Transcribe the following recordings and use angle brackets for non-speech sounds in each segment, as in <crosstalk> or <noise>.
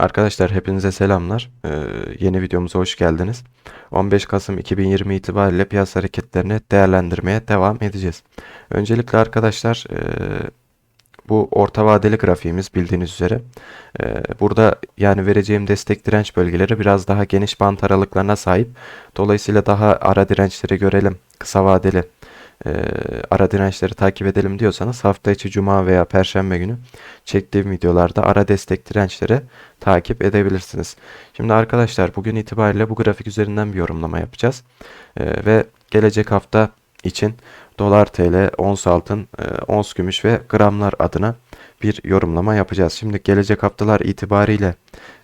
Arkadaşlar hepinize selamlar. Ee, yeni videomuza hoş geldiniz. 15 Kasım 2020 itibariyle piyasa hareketlerini değerlendirmeye devam edeceğiz. Öncelikle arkadaşlar e, bu orta vadeli grafiğimiz bildiğiniz üzere. E, burada yani vereceğim destek direnç bölgeleri biraz daha geniş bant aralıklarına sahip. Dolayısıyla daha ara dirençleri görelim. Kısa vadeli e, ara dirençleri takip edelim diyorsanız hafta içi cuma veya perşembe günü çektiğim videolarda ara destek dirençleri takip edebilirsiniz. Şimdi arkadaşlar bugün itibariyle bu grafik üzerinden bir yorumlama yapacağız. E, ve gelecek hafta için dolar TL, ons altın, e, ons gümüş ve gramlar adına bir yorumlama yapacağız. Şimdi gelecek haftalar itibariyle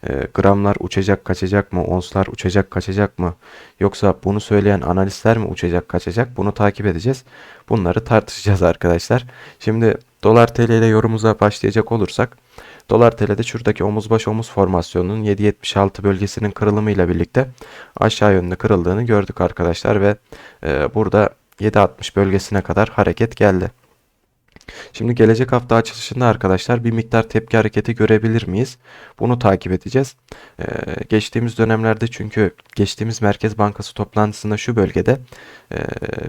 e, gramlar uçacak kaçacak mı, onslar uçacak kaçacak mı, yoksa bunu söyleyen analistler mi uçacak kaçacak bunu takip edeceğiz. Bunları tartışacağız <laughs> arkadaşlar. Şimdi dolar TL ile yorumumuza başlayacak olursak, dolar TL'de şuradaki omuz baş omuz formasyonunun 7.76 bölgesinin kırılımıyla birlikte aşağı yönlü kırıldığını gördük arkadaşlar ve e, burada 7.60 bölgesine kadar hareket geldi. Şimdi gelecek hafta açılışında arkadaşlar bir miktar tepki hareketi görebilir miyiz? Bunu takip edeceğiz. Ee, geçtiğimiz dönemlerde çünkü geçtiğimiz Merkez Bankası toplantısında şu bölgede e,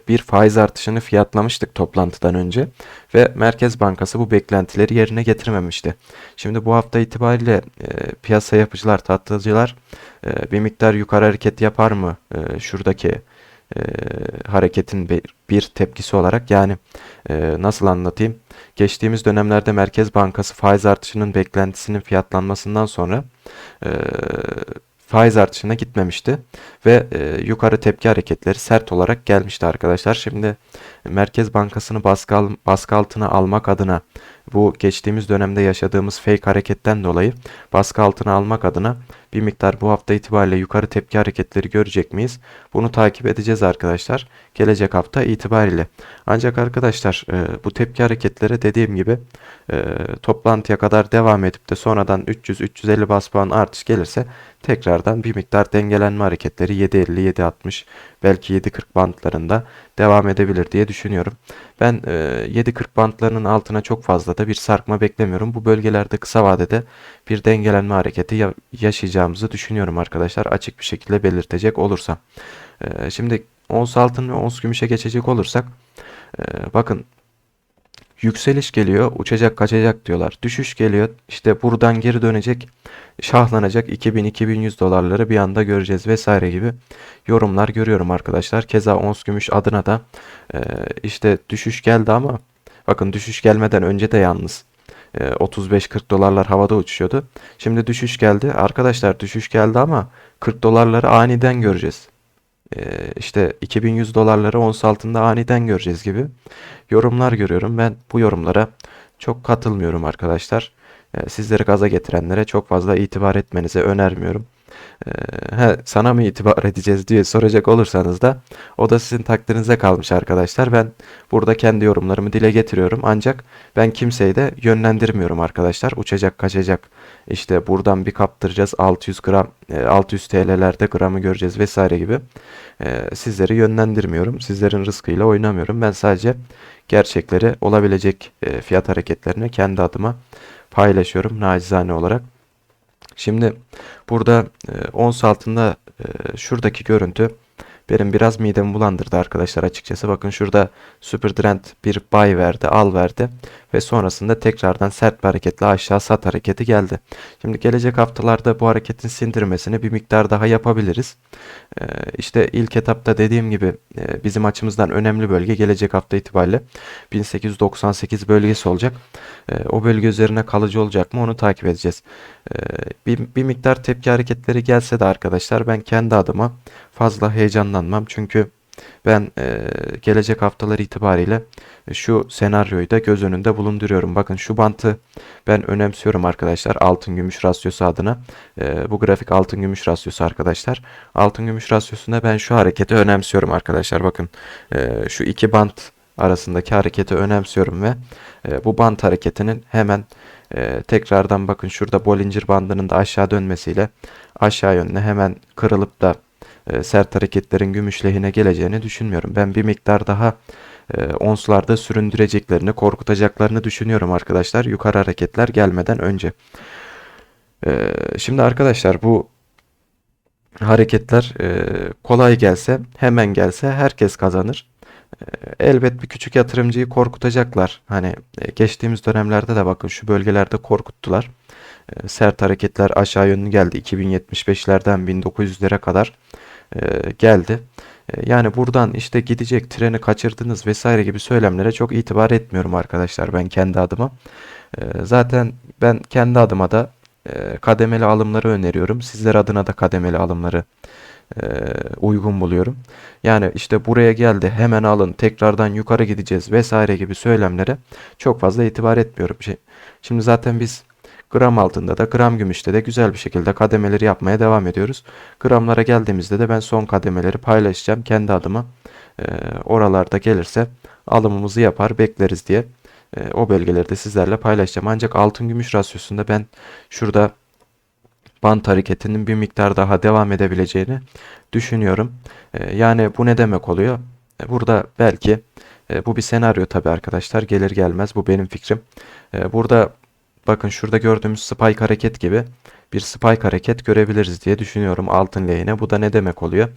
bir faiz artışını fiyatlamıştık toplantıdan önce ve Merkez Bankası bu beklentileri yerine getirmemişti. Şimdi bu hafta itibariyle e, piyasa yapıcılar, tatlıcılar e, bir miktar yukarı hareket yapar mı? E, şuradaki e, hareketin bir, bir tepkisi olarak yani e, nasıl anlatayım? Geçtiğimiz dönemlerde Merkez Bankası faiz artışının beklentisinin fiyatlanmasından sonra e, faiz artışına gitmemişti ve e, yukarı tepki hareketleri sert olarak gelmişti arkadaşlar. Şimdi Merkez Bankası'nı baskı, al, baskı altına almak adına bu geçtiğimiz dönemde yaşadığımız fake hareketten dolayı baskı altına almak adına bir miktar bu hafta itibariyle yukarı tepki hareketleri görecek miyiz? Bunu takip edeceğiz arkadaşlar. Gelecek hafta itibariyle. Ancak arkadaşlar e, bu tepki hareketleri dediğim gibi e, toplantıya kadar devam edip de sonradan 300-350 bas puan artış gelirse tekrardan bir miktar dengelenme hareketleri 7.50-7.60 belki 7.40 bantlarında devam edebilir diye düşünüyorum. Ben e, 7.40 bantlarının altına çok fazla da bir sarkma beklemiyorum. Bu bölgelerde kısa vadede bir dengelenme hareketi ya yaşayacağımızı düşünüyorum arkadaşlar. Açık bir şekilde belirtecek olursam. E, şimdi ons altın ve ons gümüşe geçecek olursak e, bakın yükseliş geliyor, uçacak, kaçacak diyorlar. Düşüş geliyor, işte buradan geri dönecek, şahlanacak 2000-2100 dolarları bir anda göreceğiz vesaire gibi yorumlar görüyorum arkadaşlar. Keza ons gümüş adına da e, işte düşüş geldi ama bakın düşüş gelmeden önce de yalnız 35-40 dolarlar havada uçuşuyordu. Şimdi düşüş geldi. Arkadaşlar düşüş geldi ama 40 dolarları aniden göreceğiz. İşte 2100 dolarları ons altında aniden göreceğiz gibi yorumlar görüyorum. Ben bu yorumlara çok katılmıyorum arkadaşlar. Sizleri gaza getirenlere çok fazla itibar etmenize önermiyorum. He, sana mı itibar edeceğiz diye soracak olursanız da o da sizin takdirinize kalmış arkadaşlar. Ben burada kendi yorumlarımı dile getiriyorum. Ancak ben kimseyi de yönlendirmiyorum arkadaşlar. Uçacak kaçacak işte buradan bir kaptıracağız 600 gram 600 TL'lerde gramı göreceğiz vesaire gibi sizleri yönlendirmiyorum. Sizlerin rızkıyla oynamıyorum. Ben sadece gerçekleri olabilecek fiyat hareketlerini kendi adıma paylaşıyorum nacizane olarak. Şimdi burada e, ons altında e, şuradaki görüntü benim biraz midemi bulandırdı arkadaşlar açıkçası. Bakın şurada Super Trend bir buy verdi, al verdi ve sonrasında tekrardan sert bir hareketle aşağı sat hareketi geldi. Şimdi gelecek haftalarda bu hareketin sindirmesini bir miktar daha yapabiliriz. Ee, işte ilk etapta dediğim gibi e, bizim açımızdan önemli bölge gelecek hafta itibariyle 1898 bölgesi olacak. E, o bölge üzerine kalıcı olacak mı onu takip edeceğiz. E, bir, bir miktar tepki hareketleri gelse de arkadaşlar ben kendi adıma fazla heyecanlanmam. Çünkü ben e, gelecek haftalar itibariyle şu senaryoyu da göz önünde bulunduruyorum. Bakın şu bantı ben önemsiyorum arkadaşlar. Altın gümüş rasyosu adına. E, bu grafik altın gümüş rasyosu arkadaşlar. Altın gümüş rasyosunda ben şu hareketi önemsiyorum arkadaşlar. Bakın e, şu iki bant arasındaki hareketi önemsiyorum ve e, bu bant hareketinin hemen e, tekrardan bakın şurada Bollinger bandının da aşağı dönmesiyle aşağı yönüne hemen kırılıp da e, sert hareketlerin gümüş lehine geleceğini düşünmüyorum. Ben bir miktar daha e, onslarda süründüreceklerini, korkutacaklarını düşünüyorum arkadaşlar. Yukarı hareketler gelmeden önce. Ee, şimdi arkadaşlar bu hareketler e, kolay gelse, hemen gelse herkes kazanır. E, elbet bir küçük yatırımcıyı korkutacaklar. Hani e, geçtiğimiz dönemlerde de bakın şu bölgelerde korkuttular. E, sert hareketler aşağı yönlü geldi. 2075'lerden 1900'lere kadar e, geldi. E, yani buradan işte gidecek treni kaçırdınız vesaire gibi söylemlere çok itibar etmiyorum arkadaşlar ben kendi adıma. E, zaten ben kendi adıma da kademeli alımları öneriyorum. Sizler adına da kademeli alımları uygun buluyorum. Yani işte buraya geldi hemen alın tekrardan yukarı gideceğiz vesaire gibi söylemlere çok fazla itibar etmiyorum. Şey, Şimdi zaten biz gram altında da gram gümüşte de güzel bir şekilde kademeleri yapmaya devam ediyoruz. Gramlara geldiğimizde de ben son kademeleri paylaşacağım kendi adıma. E, oralarda gelirse alımımızı yapar bekleriz diye e, o bölgeleri de sizlerle paylaşacağım. Ancak altın gümüş rasyosunda ben şurada bant hareketinin bir miktar daha devam edebileceğini düşünüyorum. E, yani bu ne demek oluyor? E, burada belki e, bu bir senaryo tabii arkadaşlar gelir gelmez bu benim fikrim. E, burada bakın şurada gördüğümüz spike hareket gibi bir spike hareket görebiliriz diye düşünüyorum altın lehine. Bu da ne demek oluyor?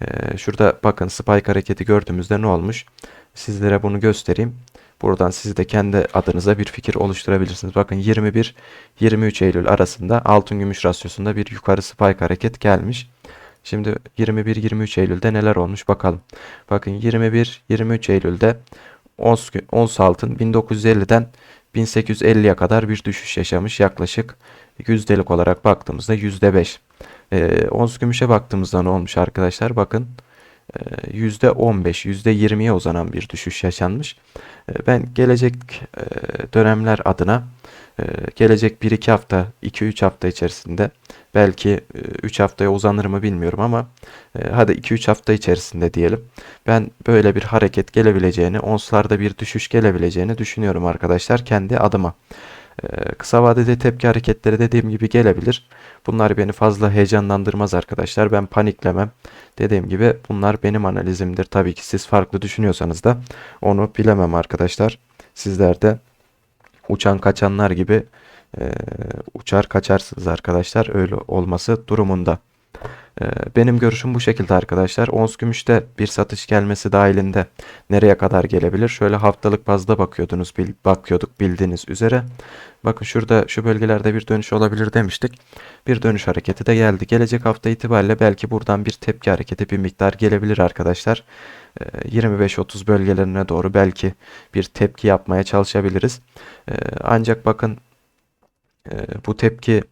E, şurada bakın spike hareketi gördüğümüzde ne olmuş? Sizlere bunu göstereyim. Buradan siz de kendi adınıza bir fikir oluşturabilirsiniz. Bakın 21-23 Eylül arasında altın gümüş rasyosunda bir yukarı spike hareket gelmiş. Şimdi 21-23 Eylül'de neler olmuş bakalım. Bakın 21-23 Eylül'de ons, ons altın 1950'den 1850'ye kadar bir düşüş yaşamış. Yaklaşık yüzdelik olarak baktığımızda %5. Ee, ons gümüşe baktığımızda ne olmuş arkadaşlar? Bakın %15, %20'ye uzanan bir düşüş yaşanmış. E, ben gelecek e, dönemler adına e, gelecek 1-2 hafta, 2-3 hafta içerisinde belki 3 haftaya uzanır mı bilmiyorum ama hadi 2-3 hafta içerisinde diyelim. Ben böyle bir hareket gelebileceğini, onslarda bir düşüş gelebileceğini düşünüyorum arkadaşlar kendi adıma. Kısa vadede tepki hareketleri dediğim gibi gelebilir. Bunlar beni fazla heyecanlandırmaz arkadaşlar. Ben paniklemem. Dediğim gibi bunlar benim analizimdir. Tabii ki siz farklı düşünüyorsanız da onu bilemem arkadaşlar. Sizler de uçan kaçanlar gibi e, uçar kaçarsınız arkadaşlar. Öyle olması durumunda. Ee, benim görüşüm bu şekilde arkadaşlar. Ons gümüşte bir satış gelmesi dahilinde nereye kadar gelebilir? Şöyle haftalık bazda bakıyordunuz, bil, bakıyorduk bildiğiniz üzere. Bakın şurada şu bölgelerde bir dönüş olabilir demiştik. Bir dönüş hareketi de geldi. Gelecek hafta itibariyle belki buradan bir tepki hareketi bir miktar gelebilir arkadaşlar. 25-30 ee, bölgelerine doğru belki bir tepki yapmaya çalışabiliriz. Ee, ancak bakın e, bu tepki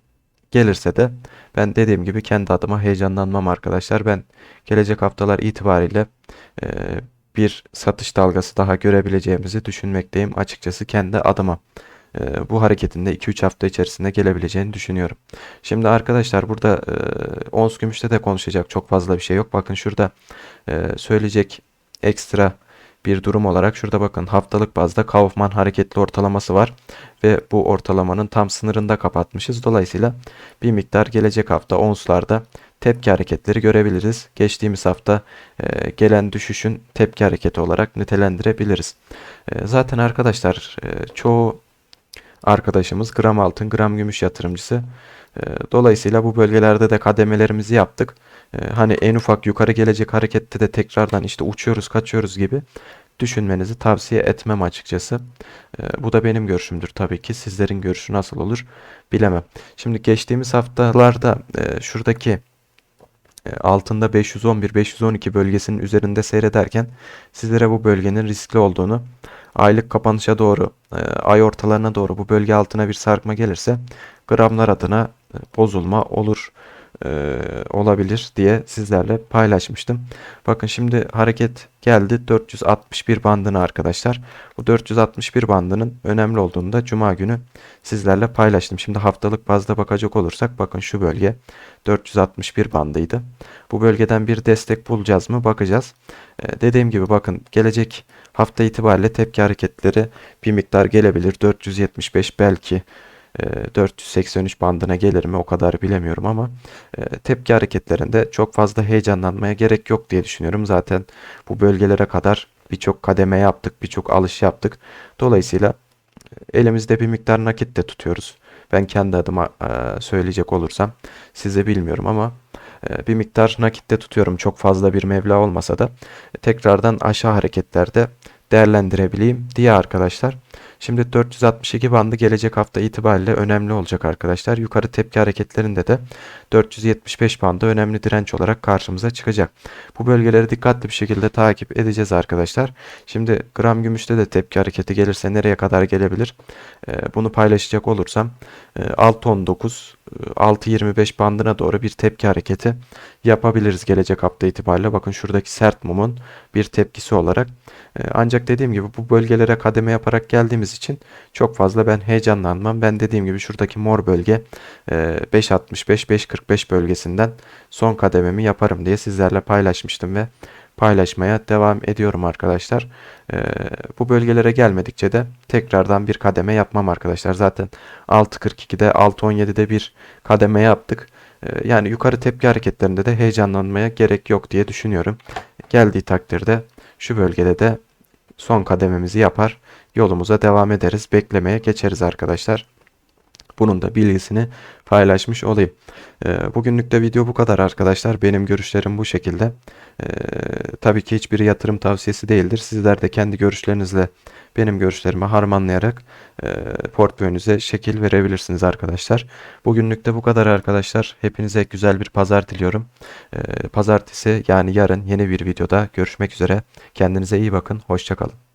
gelirse de ben dediğim gibi kendi adıma heyecanlanmam arkadaşlar. Ben gelecek haftalar itibariyle e, bir satış dalgası daha görebileceğimizi düşünmekteyim açıkçası kendi adıma. E, bu hareketin de 2-3 hafta içerisinde gelebileceğini düşünüyorum. Şimdi arkadaşlar burada e, ons gümüşte de konuşacak çok fazla bir şey yok. Bakın şurada e, söyleyecek ekstra bir durum olarak şurada bakın haftalık bazda Kaufman hareketli ortalaması var ve bu ortalamanın tam sınırında kapatmışız. Dolayısıyla bir miktar gelecek hafta onslarda tepki hareketleri görebiliriz. Geçtiğimiz hafta e, gelen düşüşün tepki hareketi olarak nitelendirebiliriz. E, zaten arkadaşlar e, çoğu arkadaşımız gram altın, gram gümüş yatırımcısı. E, dolayısıyla bu bölgelerde de kademelerimizi yaptık. E, hani en ufak yukarı gelecek harekette de tekrardan işte uçuyoruz, kaçıyoruz gibi düşünmenizi tavsiye etmem açıkçası. E, bu da benim görüşümdür tabii ki. Sizlerin görüşü nasıl olur bilemem. Şimdi geçtiğimiz haftalarda şuradaki altında 511-512 bölgesinin üzerinde seyrederken sizlere bu bölgenin riskli olduğunu aylık kapanışa doğru ay ortalarına doğru bu bölge altına bir sarkma gelirse gramlar adına bozulma olur e, olabilir diye sizlerle paylaşmıştım. Bakın şimdi hareket geldi 461 bandına arkadaşlar. Bu 461 bandının önemli olduğunu da cuma günü sizlerle paylaştım. Şimdi haftalık bazda bakacak olursak bakın şu bölge 461 bandıydı. Bu bölgeden bir destek bulacağız mı bakacağız. Ee, dediğim gibi bakın gelecek hafta itibariyle tepki hareketleri bir miktar gelebilir. 475 belki 483 ee, bandına gelir mi o kadar bilemiyorum ama e, tepki hareketlerinde çok fazla heyecanlanmaya gerek yok diye düşünüyorum. Zaten bu bölgelere kadar birçok kademe yaptık, birçok alış yaptık. Dolayısıyla e, elimizde bir miktar nakit de tutuyoruz. Ben kendi adıma e, söyleyecek olursam size bilmiyorum ama bir miktar nakitte tutuyorum. Çok fazla bir meblağ olmasa da tekrardan aşağı hareketlerde değerlendirebileyim diye arkadaşlar. Şimdi 462 bandı gelecek hafta itibariyle önemli olacak arkadaşlar. Yukarı tepki hareketlerinde de 475 bandı önemli direnç olarak karşımıza çıkacak. Bu bölgeleri dikkatli bir şekilde takip edeceğiz arkadaşlar. Şimdi gram gümüşte de tepki hareketi gelirse nereye kadar gelebilir? Ee, bunu paylaşacak olursam e, 6.19 e, 6.25 bandına doğru bir tepki hareketi yapabiliriz gelecek hafta itibariyle. Bakın şuradaki sert mumun bir tepkisi olarak. E, Ancak dediğim gibi bu bölgelere kademe yaparak geldiğimiz için çok fazla ben heyecanlanmam. Ben dediğim gibi şuradaki mor bölge e, 5.65-5.45 bölgesinden son kadememi yaparım diye sizlerle paylaşmıştım ve paylaşmaya devam ediyorum arkadaşlar. E, Bu bölgelere gelmedikçe de tekrardan bir kademe yapmam arkadaşlar. Zaten 6.42'de 6.17'de bir kademe yaptık. E, Yani yukarı tepki hareketlerinde de heyecanlanmaya gerek yok diye düşünüyorum. Geldiği takdirde şu bölgede de son kadememizi yapar. Yolumuza devam ederiz. Beklemeye geçeriz arkadaşlar. Bunun da bilgisini paylaşmış olayım. Ee, bugünlük de video bu kadar arkadaşlar. Benim görüşlerim bu şekilde. Ee, tabii ki hiçbir yatırım tavsiyesi değildir. Sizler de kendi görüşlerinizle benim görüşlerimi harmanlayarak e, portföyünüze şekil verebilirsiniz arkadaşlar. Bugünlük de bu kadar arkadaşlar. Hepinize güzel bir pazar diliyorum. Ee, pazartesi yani yarın yeni bir videoda görüşmek üzere. Kendinize iyi bakın. Hoşçakalın.